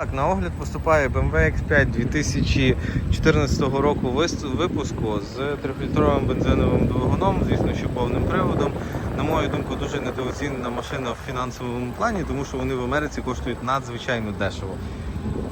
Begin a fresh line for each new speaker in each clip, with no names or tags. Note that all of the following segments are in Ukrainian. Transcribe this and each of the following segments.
Так, на огляд поступає BMW X5 2014 року випуску з 3-літровим бензиновим двигуном, звісно, що повним приводом. На мою думку, дуже недооцінена машина в фінансовому плані, тому що вони в Америці коштують надзвичайно дешево.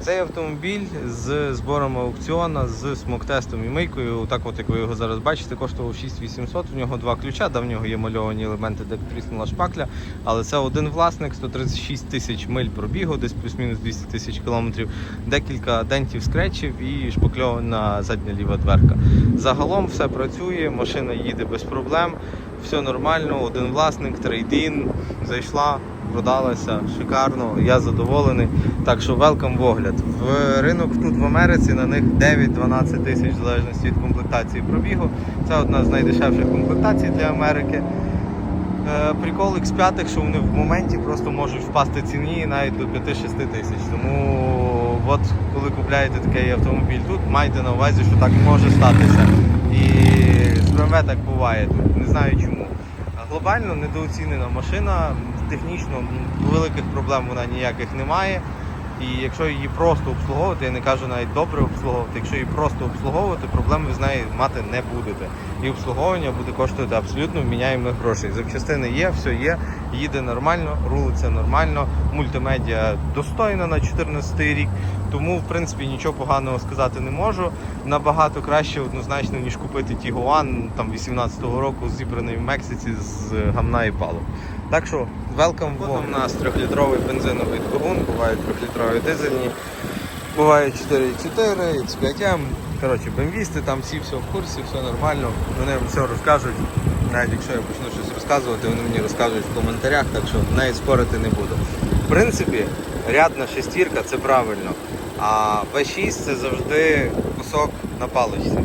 Цей автомобіль з збором аукціона, з смок-тестом і мийкою, так от як ви його зараз бачите, коштував 6800. У нього два ключа, да, в нього є мальовані елементи, де тріснула шпакля. Але це один власник, 136 тисяч миль пробігу, десь плюс-мінус 200 тисяч кілометрів, декілька дентів скретчів і шпакльована задня ліва дверка. Загалом все працює, машина їде без проблем, все нормально, один власник, трейдін, зайшла, продалася, шикарно, я задоволений. Так що велкам в огляд. В ринок тут в Америці на них 9-12 тисяч в залежності від комплектації пробігу. Це одна з найдешевших комплектацій для Америки. Е, Прикол X5, що вони в моменті просто можуть впасти ціні навіть до 5-6 тисяч. Тому от коли купляєте такий автомобіль тут, майте на увазі, що так може статися. І з BMW так буває тут. Не знаю чому. Глобально недооцінена машина, технічно великих проблем вона ніяких немає. І якщо її просто обслуговувати, я не кажу навіть добре обслуговувати, якщо її просто обслуговувати, проблем ви з нею мати не будете. І обслуговування буде коштувати абсолютно вміняємих грошей. Запчастини є, все є, їде нормально, рулиться нормально, мультимедіа достойна на 14 рік. Тому, в принципі, нічого поганого сказати не можу. Набагато краще однозначно, ніж купити Тігуан там 18-го року, зібраний в Мексиці з гамна і палу. Так що, welcome в у нас трьохлітровий бензиновий двигун, бувають трьохлітрові дизельні, бувають 4,4, X5M. Коротше, бемвісти, там всі все в курсі, все нормально. Вони вам все розкажуть. Навіть якщо я почну щось розказувати, вони мені розкажуть в коментарях, так що навіть спорити не буду. В принципі, рядна шестірка це правильно. А V6 це завжди кусок на паличці.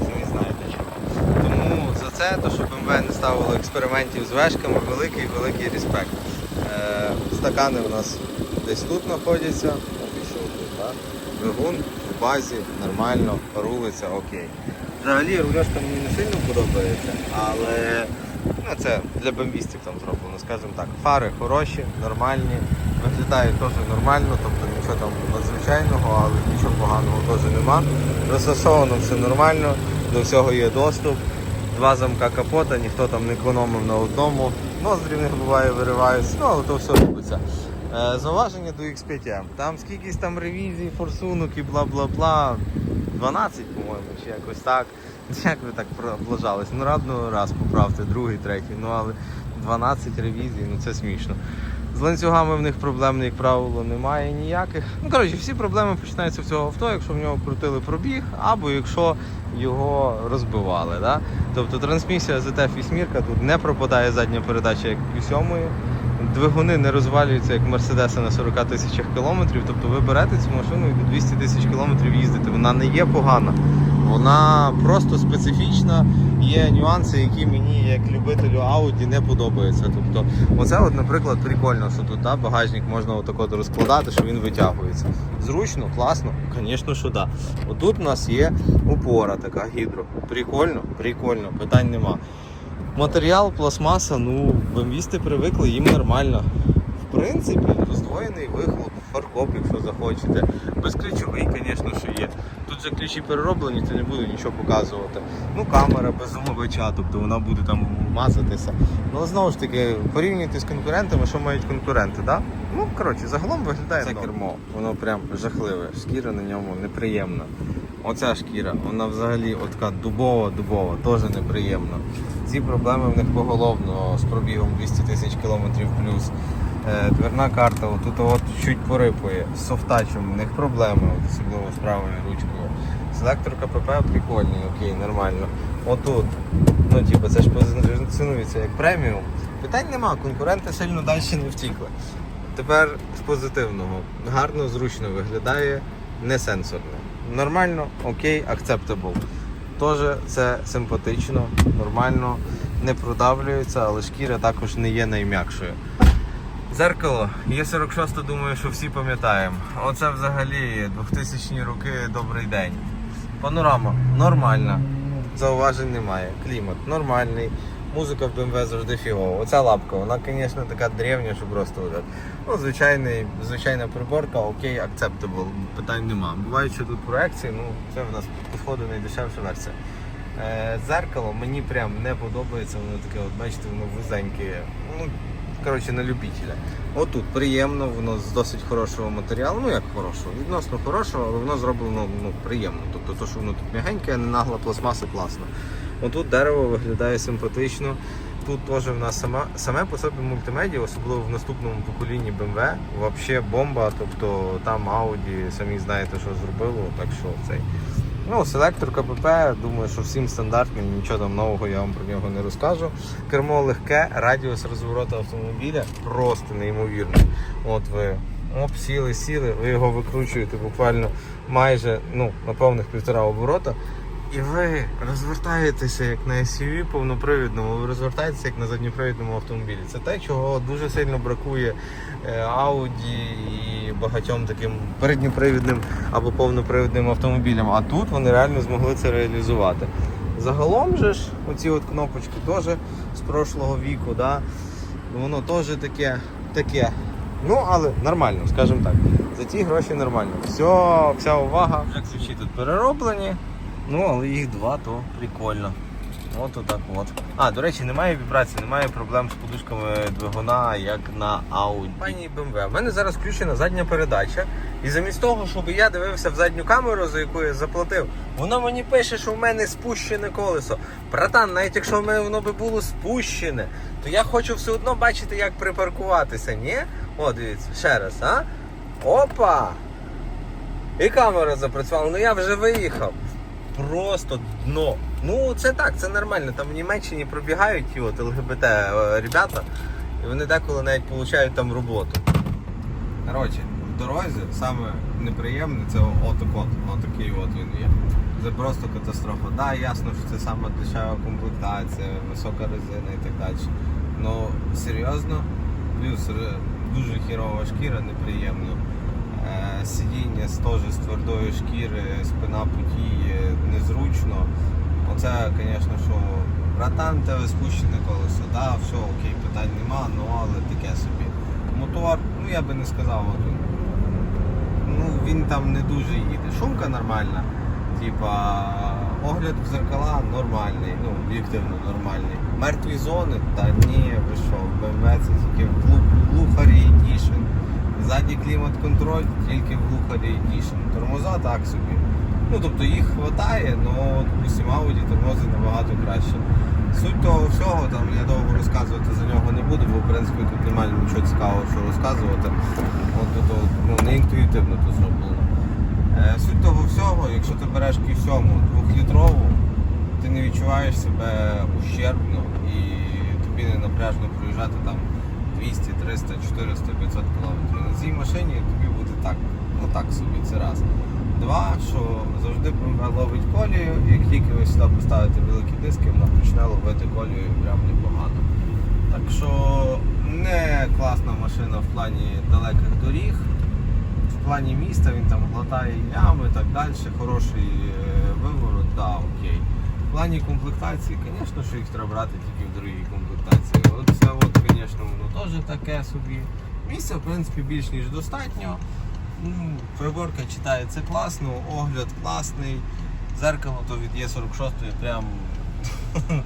Це, то, що BMW не ставило експериментів з вешками, великий великий респект. Е, стакани у нас десь тут знаходяться. Двигун в базі, нормально, рулиться, окей. Взагалі рульошка мені не сильно подобається, але ну, це для бомбістів там зроблено, скажімо так. Фари хороші, нормальні, виглядає теж нормально, тобто нічого там надзвичайного, але нічого поганого теж нема. Розташовано все нормально, до всього є доступ. Два замка капота, ніхто там не економив на одному. Ноздрі в них буває вириваються, ну але то все робиться. Е, Зауваження до X5M. Там скількись там ревізій, форсунок і бла-бла-бла. 12, по-моєму, чи якось так. Як ви так облажались? Ну радно раз поправте, другий, третій, ну але 12 ревізій, ну це смішно. Ланцюгами в них проблем, як правило, немає ніяких. Ну, коротше, всі проблеми починаються в цього авто, якщо в нього крутили пробіг, або якщо його розбивали. Да? Тобто трансмісія ZF 8 тут не пропадає задня передача, як у сьомої. Двигуни не розвалюються як Мерседеси на 40 тисячах кілометрів. Тобто ви берете цю машину і до 200 тисяч кілометрів їздите. Вона не є погана. Вона просто специфічна. Є нюанси, які мені, як любителю Audi, не подобаються. Тобто, оце, от, наприклад, прикольно, що тут да, багажник можна отако розкладати, що він витягується. Зручно, класно, звісно, що да. Отут у нас є опора така гідро. Прикольно, прикольно, питань нема. Матеріал, пластмаса, ну, бомбісти привикли, їм нормально. В принципі, роздвоєний вихлоп, фаркоп, якщо захочете. Безключовий, звісно, що є. Тут же ключі перероблені, то не буду нічого показувати. Ну, камера без умивача, тобто вона буде там мазатися. Ну, знову ж таки, порівнюйте з конкурентами, що мають конкуренти, да? Ну, коротше, загалом виглядає це кермо. Воно прям жахливе. Шкіра на ньому неприємна. Оця шкіра, вона взагалі от дубова-дубова, теж неприємна. Ці проблеми в них поголовно з пробігом 200 тисяч кілометрів плюс. Е, Дверна карта, отут от чуть порипує. З софтачем в них проблеми, особливо з правою ручкою. Селектор КПП прикольний, окей, нормально. Отут, ну типу, це ж позиціонується як преміум. Питань нема, конкуренти сильно далі не втікли. Тепер з позитивного. Гарно, зручно виглядає, не сенсорне. Нормально, окей, acceptable. Теж це симпатично, нормально, не продавлюється, але шкіра також не є найм'якшою. Зеркало є 46, думаю, що всі пам'ятаємо. Оце взагалі 2000 роки добрий день. Панорама нормальна, зауважень немає. Клімат нормальний. Музика в BMW завжди фігова. Оця лапка, вона, звісно, така древня, що просто отак. Ну, звичайний, звичайна приборка, окей, acceptable, питань нема. Буває, що тут проекції, ну це в нас підходить найдешевша версія. Е, Дзеркало мені прям не подобається, воно таке, от бачите, воно вузеньке. Ну, коротше, на любителя. Отут приємно, воно з досить хорошого матеріалу. Ну як хорошого, відносно хорошого, але воно зроблено ну, приємно. Тобто то, що воно тут м'ягеньке, не нагла пластмаса, класно. Отут дерево виглядає симпатично. Тут теж в нас сама, саме по собі мультимедіа, особливо в наступному поколінні BMW, взагалі бомба. Тобто там Audi, самі знаєте, що зробило, так що цей. Ну, селектор КПП, думаю, що всім стандартний, нічого там нового я вам про нього не розкажу. Кермо легке, радіус розвороту автомобіля просто неймовірний. От ви оп, сіли, сіли, ви його викручуєте буквально майже ну, на повних півтора оборота. І ви розвертаєтеся як на SUV повнопривідному, ви розвертаєтеся як на задньопривідному автомобілі. Це те, чого дуже сильно бракує е, Audi і багатьом таким передньопривідним або повнопривідним автомобілям. А тут вони реально змогли це реалізувати. Загалом же ж, оці от кнопочки теж з прошлого віку, да, воно теж таке, таке. Ну, але нормально, скажімо так. За ті гроші нормально. Все, вся увага. Вже ключі тут перероблені. Ну, але їх два, то прикольно. От отак от. А, до речі, немає вібрацій, немає проблем з подушками двигуна, як на Audi. Пані BMW, в мене зараз включена задня передача. І замість того, щоб я дивився в задню камеру, за яку я заплатив, воно мені пише, що в мене спущене колесо. Братан, навіть якщо в мене воно би було спущене, то я хочу все одно бачити, як припаркуватися, ні? О, дивіться, ще раз, а? Опа! І камера запрацювала, ну я вже виїхав. Просто дно. Ну це так, це нормально. Там в Німеччині пробігають ті от ЛГБТ е, ребята, і вони деколи навіть получають там роботу. Коротше, в дорозі саме неприємне це отакот, отакий от він є. Це просто катастрофа. Так, да, ясно, що це саме дешева комплектація, висока резина і так далі. Ну серйозно, плюс дуже хірова шкіра, неприємно. З теж з твердої шкіри, спина потіє, незручно. Оце, звісно, що братан, тебе спущене колесо, да, все, окей, питань нема, ну але таке собі. Мотор, ну я би не сказав, от. Ну він там не дуже їде. Шумка нормальна. Типа огляд в зеркала нормальний, ну об'єктивно нормальний. Мертві зони, та ні, ви що, BMW це тільки в глу- глухарі Edition. Ззаді клімат-контроль тільки в глухарі Edition. Тормоза так собі. Ну тобто їх вистачає, але допустим, Audi тормози набагато краще. Суть того всього, там я довго розказувати за нього не буду, бо в принципі тут немає нічого цікавого, що розказувати. От тут от, ну, не інтуїтивно тут зроблено. Е, Суть того всього, якщо ти береш Q7 двохлітрову, ти не відчуваєш себе ущербно і тобі не напряжно проїжджати там 200, 300, 400, 500 км. На цій машині тобі буде так, ну так собі, це раз. Два, що завжди ловить колію, як тільки ви сюди поставите великі диски, вона почне ловити колію прям непогано. Так що не класна машина в плані далеких доріг. В плані міста він там глотає ями і так далі, хороший е, виворот, да, окей. В плані комплектації, звісно, що їх треба брати тільки в дорогій комплектації. Звісно, воно теж таке собі. Місця, в принципі, більш ніж достатньо. Ну, Приборка читається класно, огляд класний. Зеркало то від Є46 прям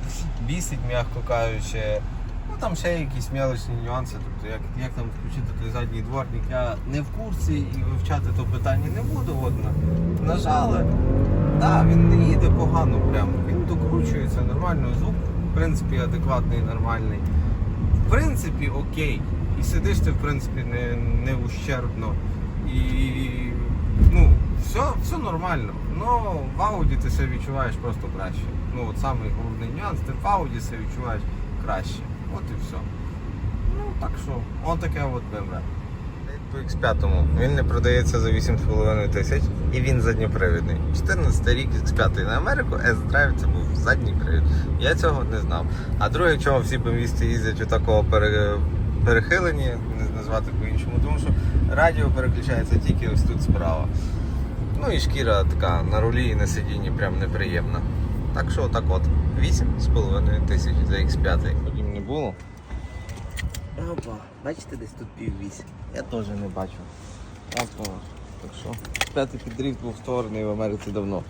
бісить, м'яко кажучи. Ну там ще якісь мелочні нюанси, тобто як, як там включити той задній дворник, я не в курсі і вивчати то питання не буду. От, на- нажали. Так, він не їде погано прям. Він докручується нормально, звук, в принципі, адекватний, нормальний. В принципі, окей. І сидиш ти, в принципі, не, не ущербно. І ну, все, все нормально. Ну, в ауді ти себе відчуваєш просто краще. Ну, от самий головний нюанс, ти в ауді себе відчуваєш краще. От і все. Ну, так що, от таке от BMW. По X5 він не продається за 8,5 тисяч і він задньопривідний. 14 рік X5 на Америку S-Drive це був задній привід. Я цього не знав. А друге, чому всі бемвісти їздять у такого пере... перехилені, не назвати по-іншому, тому що радіо переключається тільки ось тут справа. Ну і шкіра така на рулі і на сидінні прям неприємна. Так що так от, 8,5 тисяч за X5. Потім не було. Опа, бачите, десь тут пів вісім. Я теж не бачу. Опа. Так що, п'ятий підріфт був створений в Америці давно.